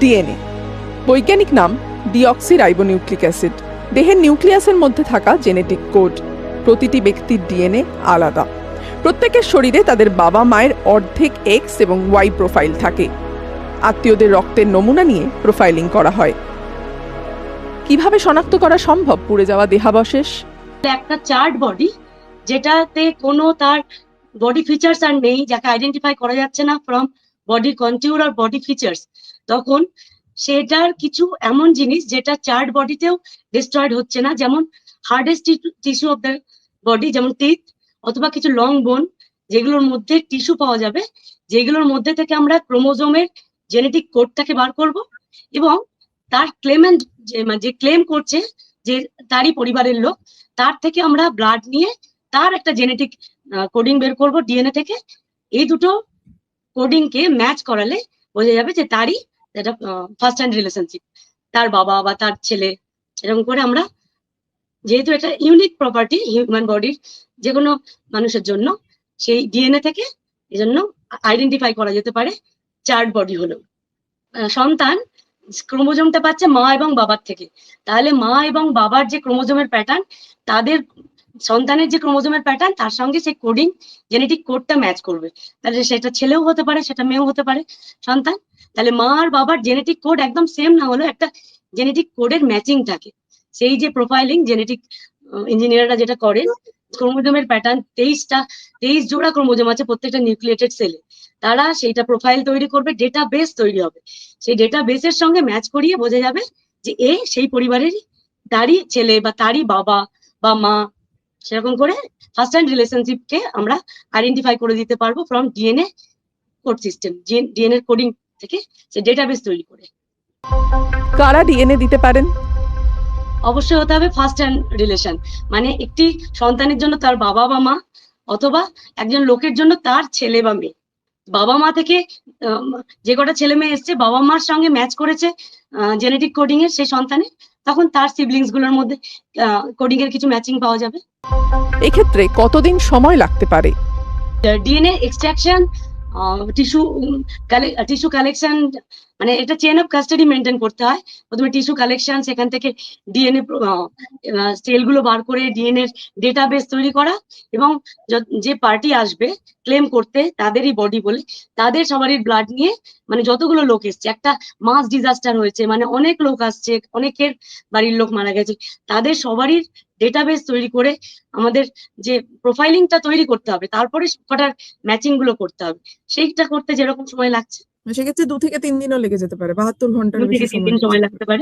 DNA বৈজ্ঞানিক নাম deoxyribonucleic acid. দেহের নিউক্লিয়াসের মধ্যে থাকা জেনেটিক কোড। প্রতিটি ব্যক্তির ডিএনএ আলাদা। প্রত্যেকের শরীরে তাদের বাবা মায়ের অর্ধেক এক্স এবং ওয়াই প্রোফাইল থাকে। আত্মীয়দের রক্তের নমুনা নিয়ে প্রোফাইলিং করা হয়। কীভাবে শনাক্ত করা সম্ভব পুড়ে যাওয়া দেহাবশেষ? একটা চার্ট বডি, যেটাতে কোনো তার বডি ফিচার্স আর নেই, যাকে আইডেন্টিফাই করা যাচ্ছে না ফ্রম বডি কন্টিউর আর বডি ফিচার্স তখন সেটার কিছু এমন জিনিস যেটা চার্ট বডিতেও ডিস্ট্রয়েড হচ্ছে না, যেমন hardest tissue of the body যেমন টিথ অথবা কিছু লং বোন যেগুলোর মধ্যে টিস্যু পাওয়া যাবে, যেগুলোর মধ্যে থেকে আমরা ক্রোমোজোমের জেনেটিক কোডটাকে বার করব এবং তার ক্লেমেন্ট যে ক্লেম করছে যে তারই পরিবারের লোক, তার থেকে আমরা ব্লাড নিয়ে তার একটা জেনেটিক কোডিং বের করব ডিএনএ থেকে। এই দুটো কোডিং কে ম্যাচ করালে বোঝা যাবে যে তারই এটা ফার্স্ট হ্যান্ড রিলেশনশিপ তার বাবা বা তার ছেলে, এরকম করে আমরা যেহেতু এটা ইউনিক প্রপার্টি হিউম্যান বডির যে কোনো মানুষের জন্য, সেই ডিএনএ থেকে এই জন্য আইডেন্টিফাই করা যেতে পারে চার্ট বডি হলো সন্তান ক্রোমোজোমটা পাচ্ছে মা এবং বাবার থেকে। তাহলে মা এবং বাবার যে ক্রোমোজোমের প্যাটার্ন তাদের সন্তানের যে ক্রোমোজোমের প্যাটার্ন তার সঙ্গে সেই কোডিং জেনেটিক কোডটা ম্যাচ করবে। তাহলে সেটা ছেলেও হতে পারে, সেটা মেয়েও হতে পারে। সন্তান, তাহলে মা আর বাবার জেনেটিক কোড একদম সেম না হলেও একটা জেনেটিক কোডের ম্যাচিং থাকে। সেই যে প্রোফাইলিং জেনেটিক ইঞ্জিনিয়াররা যেটা করেন, ক্রোমোজোমের প্যাটার্ন তেইশটা, তেইশ জোড়া ক্রোমোজোম আছে প্রত্যেকটা নিউক্লিয়েটেড সেলে তারা সেইটা প্রোফাইল তৈরি করবে ডেটা বেস তৈরি হবে। সেই ডেটা বেসের সঙ্গে ম্যাচ করিয়ে বোঝা যাবে যে এ সেই পরিবারেরই তারই ছেলে বা তারই বাবা বা মা সেরকম করে ফার্স্ট হ্যান্ড রিলেশনশিপকে আমরা আইডেন্টিফাই করে দিতে পারব from DNA code system DNA coding থেকে সে ডেটাবেস তৈরি করে। কারা ডিএনএ দিতে পারেন? অবশ্যই হতে হবে ফার্স্ট হ্যান্ড রিলেশন মানে একটি সন্তানের জন্য তার বাবা বা মা অথবা একজন লোকের জন্য তার ছেলে বা মেয়ে। বাবা মা থেকে যে কটা ছেলে মেয়ে এসছে বাবা মার সঙ্গে ম্যাচ করেছে জেনেটিক কোডিং এর সেই সন্তানে তখন তার সিবলিংসগুলোর মধ্যে কোডিং এর কিছু ম্যাচিং পাওয়া যাবে। এক্ষেত্রে কতদিন সময় লাগতে পারে? DNA extraction tissue tissue collection মানে এটা চেন অফ কাস্টাডি মেনটেন করতে হয়। প্রথমে টিস্যু কালেকশন সেখান থেকে ডিএনএ সেলগুলো বার করে ডিএনএ ডেটাবেস তৈরি করা এবং যে পার্টি আসবে ক্লেম করতে তাদেরই বডি বলে। তাদের সবারই ব্লাড নিয়ে মানে যতগুলো লোক এসছে, একটা মাস ডিজাস্টার হয়েছে মানে অনেক লোক আসছে, অনেকের বাড়ির লোক মারা গেছে। তাদের সবারই ডেটাবেস তৈরি করে আমাদের যে প্রোফাইলিংটা তৈরি করতে হবে তারপরে কটার ম্যাচিংগুলো করতে হবে সেইটা করতে যেরকম সময় লাগছে। সেক্ষেত্রে দু থেকে তিন দিনও লেগে যেতে পারে বাহাত্তর ঘণ্টা দু বেশি থেকে তিন সময় দিন সময় লাগতে পারে।